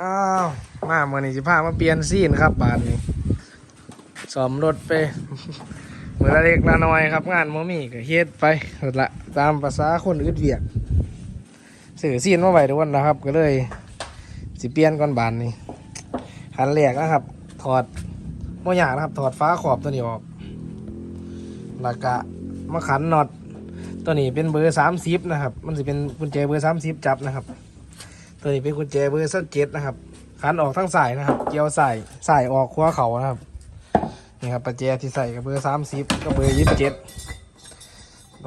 อ้าวมาเมื่อนี้สิพามาเปลี่ยนซีนครับบานนี้สอมรถไปเมื่อละเล็กละน้อยครับ งานมมี่ก็เฮ็ดไปนั่นละตามภาษาคนอึดเวียกสื่อซีนมาไว้ทุกวันนะครับ ก็เลยสิเปลี่ยนก่อนบานนี้ขันแรกนะครับ ถอดโมยากนะครับ ถอดฟ้าขอบตัวนี้ออกแล้วก็มาขันน็อตตัวนี้เป็นเบอร์สามสิบนะครับ มันจะเป็นกุญแจเบอร์สามสิบจับนะครับ ตัวนี้เป็นกุญแจเบอร์เส้นเจ็ดนะครับขันออกทั้งสายนะครับ เกี่ยวสายสายออกขั้วเขานะครับ นี่ครับประแจที่ใส่กับเบอร์สามสิบก็เบอร์ยี่สิบเจ็ด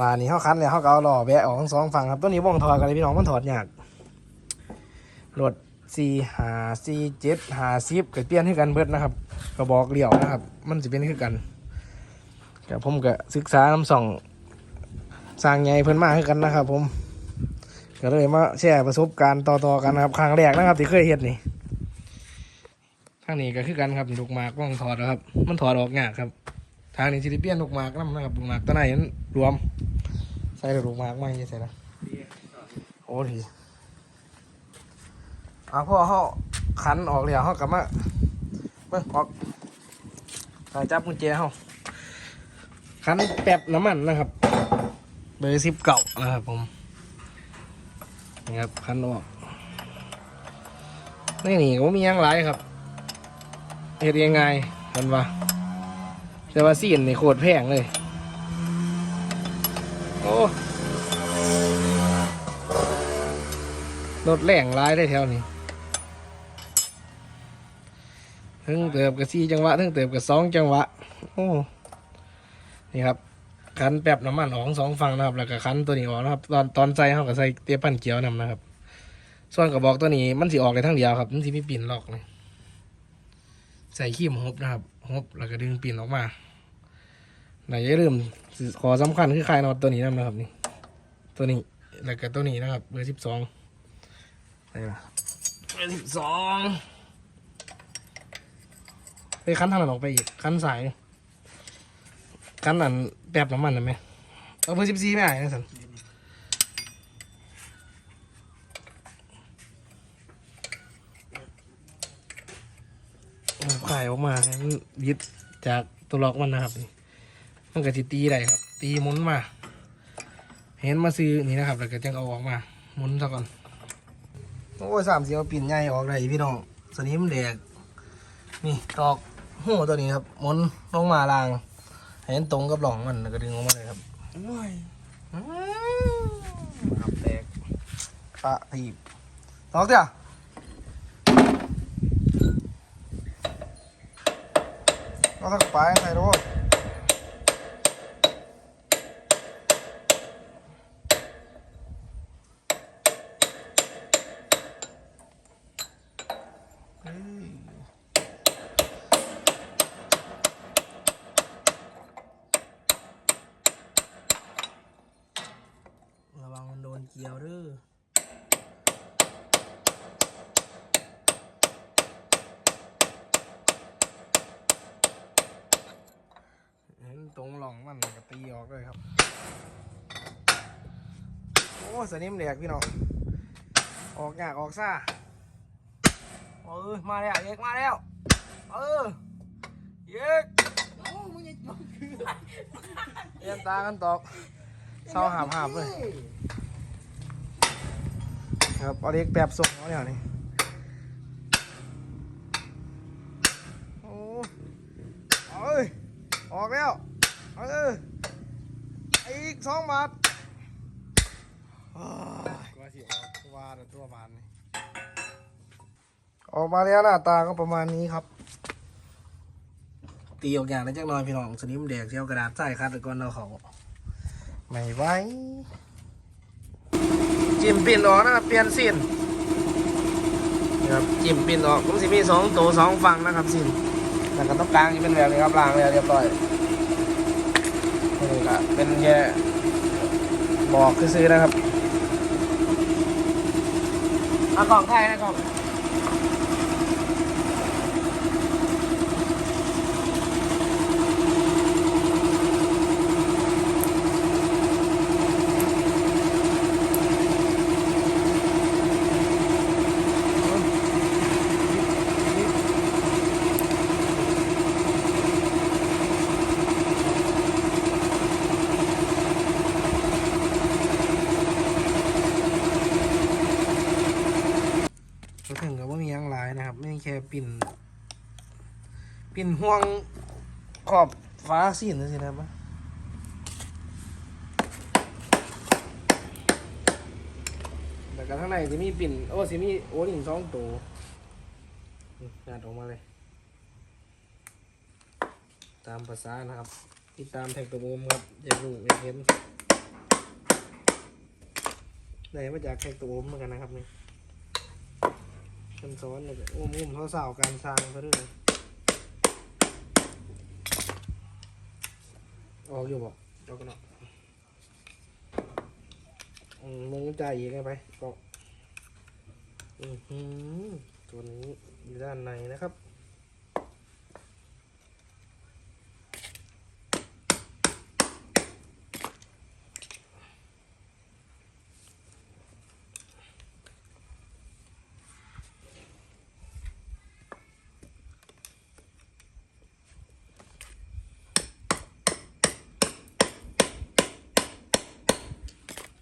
านี้เขาคันเลยเขาก็เอาหล่อแบะออกทั้งสองฝั่งครับตัวนี้ว่องถอดกันเลยพี่น้องมันถอดยากรถสี่หาสี่เจ็ดหาสิบก็เปลี่ยนให้กันเบิดนะครับกระบอกเหลี่ยวนะครับ มันจะเป็นคือกันกับผมก็ศึกษาน้ำส่องสร้างไงเพิ่นมาให้กันนะครับผม ก็เลยมาแชร์ประสบการณ์ต่อๆกันนะครับครั้งแรกนะครับ ที่เคยเห็นนี่ทางนี้ก็คือกันครับลูกหมากว่องถอดนะครับ มันถอดออกยากครับ ทางนี้ซิลิเปียนลูกหมากนํนะครับลูกหมากตัวไหนนั้นรวม ใส่ลูกหมากมาใส่ละโอ้ทีเอาพ่อเขาขันออกแล้วเขากลับมาเบิ่งออกสายจับกุญแจเขาขันแป๊บน้ำมันนะครับ เบอร์สิบเก่านะครับผม ครับขันออกนี่นี่ก็มียังหลายครับเฮ็ดยังไงมันว่าแต่ว่าซีนนี่โคตรแพงเลย โอ้รถแรงร้ายได้แถวนี้ถึงเติบกับสี่จังหวะถึงเติบกับสองจังหวะ โอ้ นี่ครับ คันแป๊บน้ำมันออกสองฝั่งนะครับแล้วก็คันตัวนี้ออกนะครับ ตอนตอนใส่เขาก็ใส่เตียปั้นเกียวนำนะครับ ส่วนกระบอกตัวนี้มันสิออกได้ทั้งเดียวครับมันสิไม่ปิ่นล็อกเลยใส่ขี้มฮบนะครับฮบแล้วก็ดึงปีนออกมาไหนอย่าลืมขอสำคัญคือคลายน็อตตัวนี้นะครับนี่ ตัวนี้แล้วก็ตัวนี้นะครับเบอร์สิบสองเบอร์สิบสองไปคันทางนั้นออกไปอีกคันสาย คันนั้นแปบน้ำมันนะไหมเอาเบอร์สิบสี่ไม่ได้นะสันขายออกมาให้มันยึดจากตัวล็อกมันนะครับนี่มันก็จะตีได้ครับ ตีหมุนมา เห็นมาซื้อนี่นะครับแล้วก็จังเอาออกมาหมุนซะก่อนโอ้ยสามสีเอาปิ่นใหญ่ออกได้พี่น้องสนิมแดกนี่ตอกหูตัวนี้ครับหมุนลงมาลาง ให้มันตรงกับหล่องมันแล้วก็ดึงออกมาเลยครับอืมครับแตกปะถีบตอกเถอะเอาสักไปใส่รถระวังมันโดนเกี่ยวเด้อเห็นตรงหล่องมันก็ตีออกเลยครับ โอ้สนิมแหลกพี่น้อง ออกยากออกซ่าเออมาแล้วเอกมาแล้ว เออเอกเอียนตากันตอกเศร้าหามหามเลย ครับเอาเล็กแบบส่งเอาเนี่ยนี่โอ้เอ้ยออกแล้วเอออีกสองบาทอ้ายว่าสิออกว่าตัวบานนี่ออกมาแล้วหน้าตาก็ประมาณนี้ครับ ตีออกอย่างได้จักหน่อยพี่น้องสนิมแดกเที่ยวกระดาษใส่คัดไปก่อนเราเขาไม่ไหว จิ้มปิ่นออกนะครับเปลี่ยนสิ้นนะครับจิ้มปิ่นออกมันจะมีสองตัวสองฝั่งนะครับสิ้นแล้วก็ต้องกลางจะเป็นแบบนี้ครับล้างแล้วเรียบร้อยนี่ก็เป็นแค่บอกคือซื้อนะครับเอากล่องไทยนะกล่อง ถึงกับว่ามีหยังหลายนะครับ ไม่แค่ปิ่น ปิ่นห่วงขอบฟ้าสีนั่นสินะครับแล้วก็ข้างในจะมีปิ่น โอ้สิมีโอ้ลิงสองตัวงานออกมาเลย ตามภาษานะครับ ติดตามแท็กตัวโอมครับอยากรู้อยาเห็นได้มาจากแท็กตัวโอมเหมือนกันนะครับนี่ นซ้อนเลยโอมโอมเขาสาวการสร้างเขาด้วยออกอยู่บ่ออกกันเนาะอืมมึงจ่ายอีกไงไปก็อือหือตัวนี้อยู่ด้านในนะครับ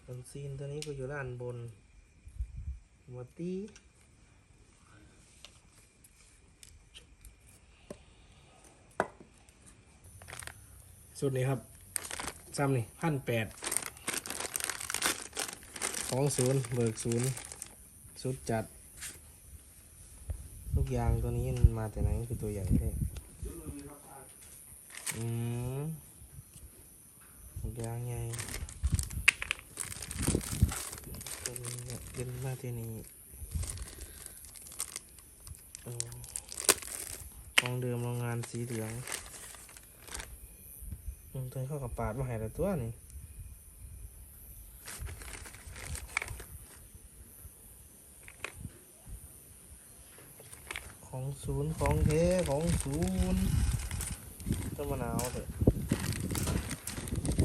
คอนซีนตัวนี้ก็อยู่ด้านบนหัวตีสุดนี้ครับซ้ำนี่พันแปดของศูนย์เบิกศูนย์สุดจัด ลูกยางตัวนี้มันมาแต่ไหนคือตัวใหญ่เลยอืมลูกยางใหญ่ เป็นเนี่ยเป็นมา ที่นี่เออของเดิมโรงงานสีเหลืองตัวเข้ากับปาดมาให้ละตัวนี่ของศูนย์ของเทของศูนย์ต้นมะนาวเถอะ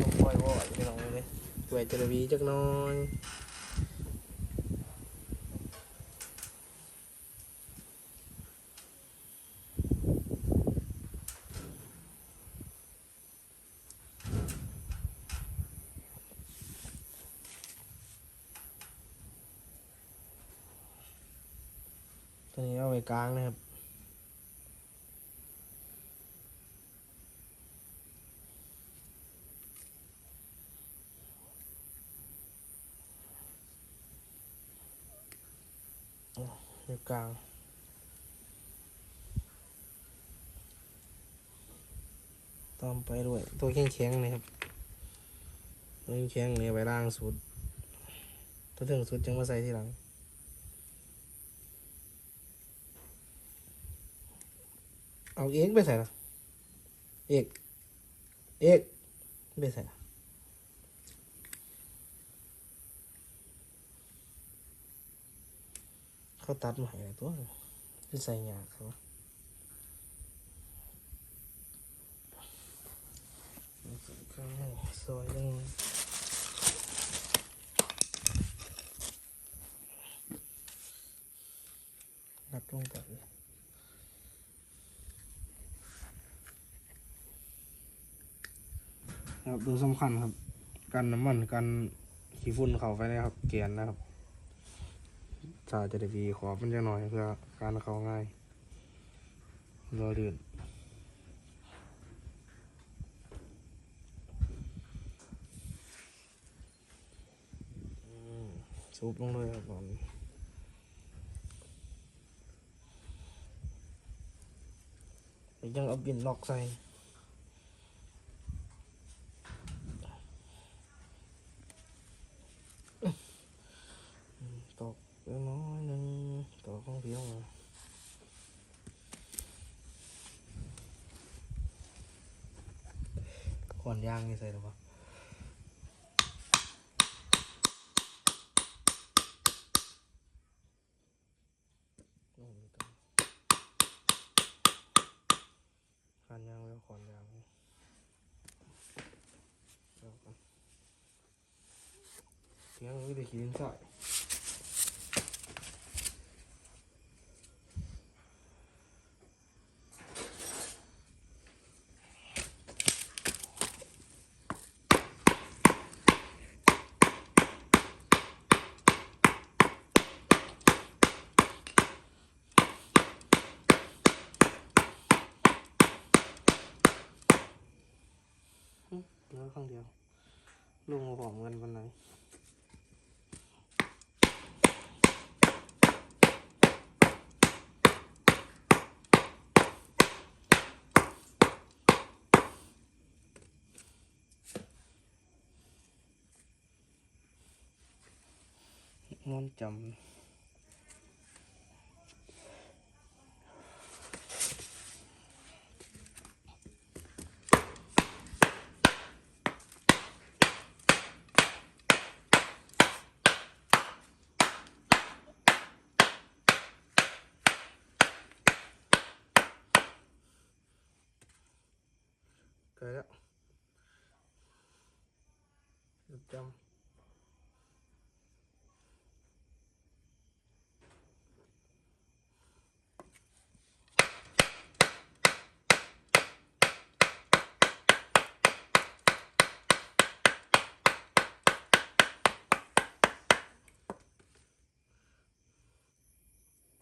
ต้องปล่อยว่อยไปลองเลยตัวจระวีจักน้อย ตัวนี้เอาไว้กลางนะครับอยู่กลางตอมไปด้วย ตัวแข็งแข็งๆนะครับตัวแข็งๆเนี่ยไปล่างสุดตัวถึงสุดจึงมาใส่ทีหลัง เอาเอกไปใส่ละเอกเอกไปใส่ละเขาตัดมาให้ตัวไปใส่ยากเขาข้างในซอยยังรับลงไปเลย ครับตัวสำคัญครับ กันน้ำมันกันขี้ฝุ่นเข้าไปนะครับ เกียนนะครับถ้าจะได้วีขอมันจะหน่อยเพื่อการเข้าง่ายรอลื่นอืมซุปลงเลยครับผมยังเอาบินล็อกใส่ ตกไปน้อยหนึ่งตกของเพียงมาขอนยางนี่ ใส่หรอเปล่าลงนี่ก่อนขอนยางแล้วขอนยางเอาก่อนเสียงวิธีขีนใส่ ข้างเดียวลงมาบอกเงินวันไหน นอ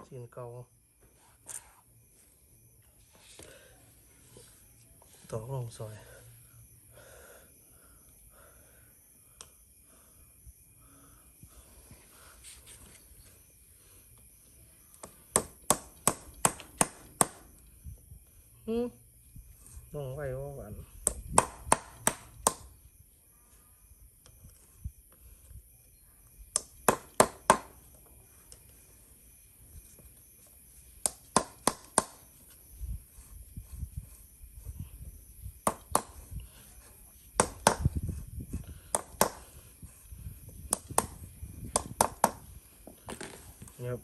สีนเก่าต่อลงซอย อืมลงไว้ว่าหวานนี่ครับ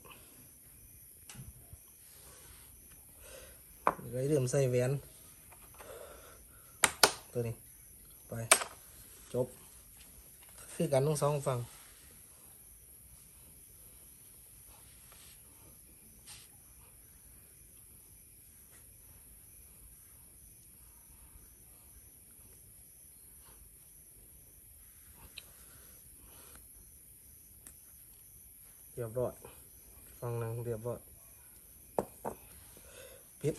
ไว้เริ่มใส่แหวนตัวนี้ไปจบ คือกันทั้งสองฝั่งเรียบร้อยฟังหนังเรียบร้อยปิด